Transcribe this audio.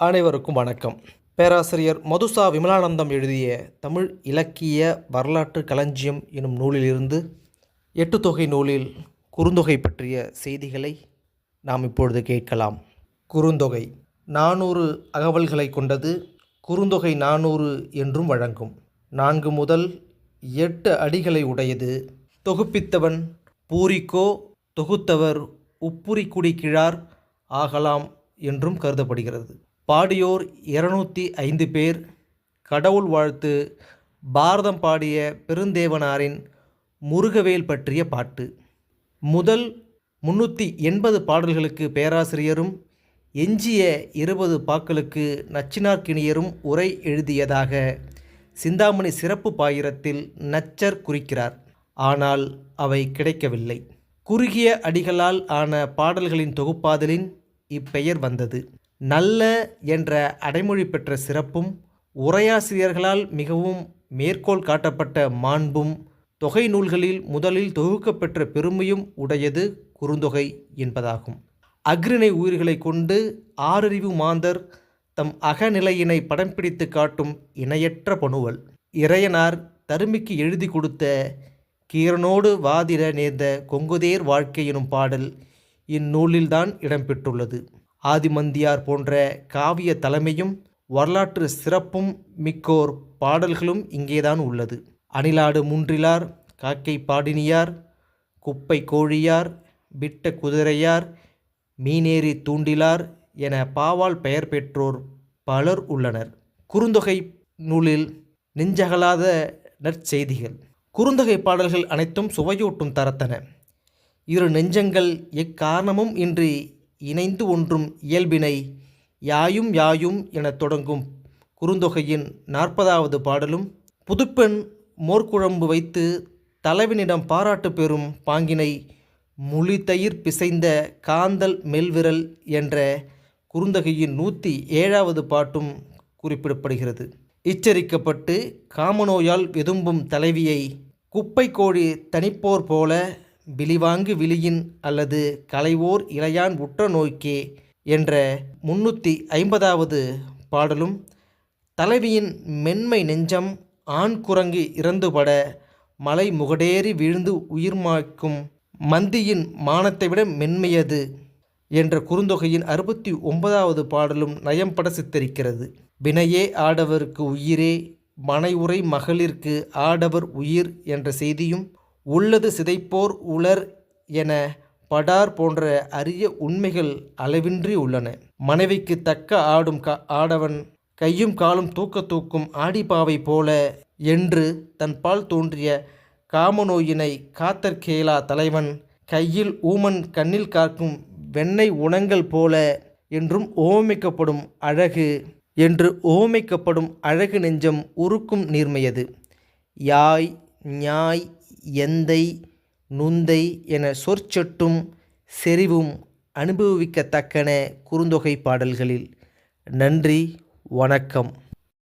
அனைவருக்கும் வணக்கம். பேராசிரியர் மதுசா விமலானந்தம் எழுதிய தமிழ் இலக்கிய வரலாற்று களஞ்சியம் எனும் நூலிலிருந்து எட்டு தொகை நூலில் குறுந்தொகை பற்றிய செய்திகளை நாம் இப்பொழுது கேட்கலாம். குறுந்தொகை நானூறு அகவல்களை கொண்டது குறுந்தொகை நானூறு என்றும் வழங்கும். நான்கு முதல் எட்டு அடிகளை உடையது தொகுப்பித்தவன் பூரிக்கோ தொகுத்தவர் உப்புரிக்குடி கிழார் ஆகலாம் என்றும் கருதப்படுகிறது. பாடியோர் இருநூற்றி ஐந்து பேர். கடவுள் வாழ்த்து. பாரதம் பாடிய பெருந்தேவனாரின் முருகவேல் பற்றிய பாட்டு. முதல் முன்னூற்றி எண்பது பாடல்களுக்கு பேராசிரியரும் எஞ்சிய இருபது பாக்களுக்கு நச்சினார்கிணியரும் உரை எழுதியதாக சிந்தாமணி சிறப்பு பாயிரத்தில் நச்சர் குறிக்கிறார். ஆனால் அவை கிடைக்கவில்லை. குறுகிய அடிகளால் ஆன பாடல்களின் தொகுப்பாதலின் இப்பெயர் வந்தது. நல்ல என்ற அடைமொழி பெற்ற சிறப்பும் உரையாசிரியர்களால் மிகவும் மேற்கோள் காட்டப்பட்ட மாண்பும் தொகை நூல்களில் முதலில் தொகுக்கப்பெற்ற பெருமையும் உடையது குறுந்தொகை என்பதாகும். அக்ரிணை உயிர்களை கொண்டு ஆறறிவு மாந்தர் தம் அகநிலையினை படம் பிடித்து காட்டும் இணையற்ற பணுவல். இறையனார் தருமிக்கு எழுதி கொடுத்த கீரனோடு வாதிட நேர்ந்த கொங்குதேர் வாழ்க்கை எனும் பாடல் இந்நூலில்தான் இடம்பெற்றுள்ளது ஆதிமந்தியார் போன்ற காவிய தலைமையும் வரலாற்று சிறப்பும் மிக்கோர் பாடல்களும் இங்கேதான் உள்ளது. அணிலாடு முன்றிலார் காக்கை பாடினியார் குப்பை கோழியார் விட்ட குதிரையார் மீனேறி தூண்டிலார் என பாவால் பெயர் பெற்றோர் பலர் உள்ளனர். குறுந்தொகை நூலில் நெஞ்சகலாத நற்செய்திகள். குறுந்தொகை பாடல்கள் அனைத்தும் சுவையூட்டும் தரத்தன. இரு நெஞ்சங்கள் எக்காரணமும் இன்றி இணைந்து ஒன்றும் இயல்பினை யாயும் யாயும் எனத் தொடங்கும் குறுந்தொகையின் நாற்பதாவது பாடலும் புதுப்பெண் மோர்க்குழம்பு வைத்து தலைவனிடம் பாராட்டு பெறும் பாங்கினை முழித்தயிர் பிசைந்த காந்தல் மெல்விரல் என்ற குறுந்தகையின் நூற்றி ஏழாவது பாட்டும் குறிப்பிடப்படுகிறது. இச்சரிக்கப்பட்டு காமநோயால் வெதும்பும் தலைவியை குப்பை கோழி தனிப்போர் போல விழிவாங்கு விழியின் அல்லது கலைவோர் இளையான் உற்ற நோய்க்கே என்ற முன்னூற்றி ஐம்பதாவது பாடலும் தலைவியின் மென்மை நெஞ்சம் ஆண் குரங்கு இறந்துபட மலை முகடேறி விழுந்து உயிர்மாய்க்கும் மந்தியின் மானத்தை விட மென்மையது என்ற குறுந்தொகையின் அறுபத்தி ஒன்பதாவது பாடலும் நயம்பட சித்தரிக்கிறது. வினையே ஆடவருக்கு உயிரே மனை உரை மகளிர்க்கு ஆடவர் உயிர் என்ற செய்தியும் உள்ளது சிதைப்போர் உலர் என படார் போன்ற அரிய உண்மைகள் அளவின்றி உள்ளன. மனைவிக்கு தக்க ஆடும் கா ஆடவன் கையும் காலும் தூக்க தூக்கும் ஆடிப்பாவை போல என்று தன் பால் தோன்றிய காமநோயினை காத்தற்கேலா தலைவன் கையில் ஊமன் கண்ணில் காக்கும் வெண்ணெய் உணங்கள் போல என்றும் ஓமிக்கப்படும் அழகு என்று ஓமைக்கப்படும் அழகு நெஞ்சம் உருக்கும் நீர்மையது. யாய் ஞாய் எந்தை நுந்தை என சொற்சொட்டும் செறிவும் அனுபவிக்கத்தக்கன குறுந்தொகை பாடல்களில். நன்றி வணக்கம்.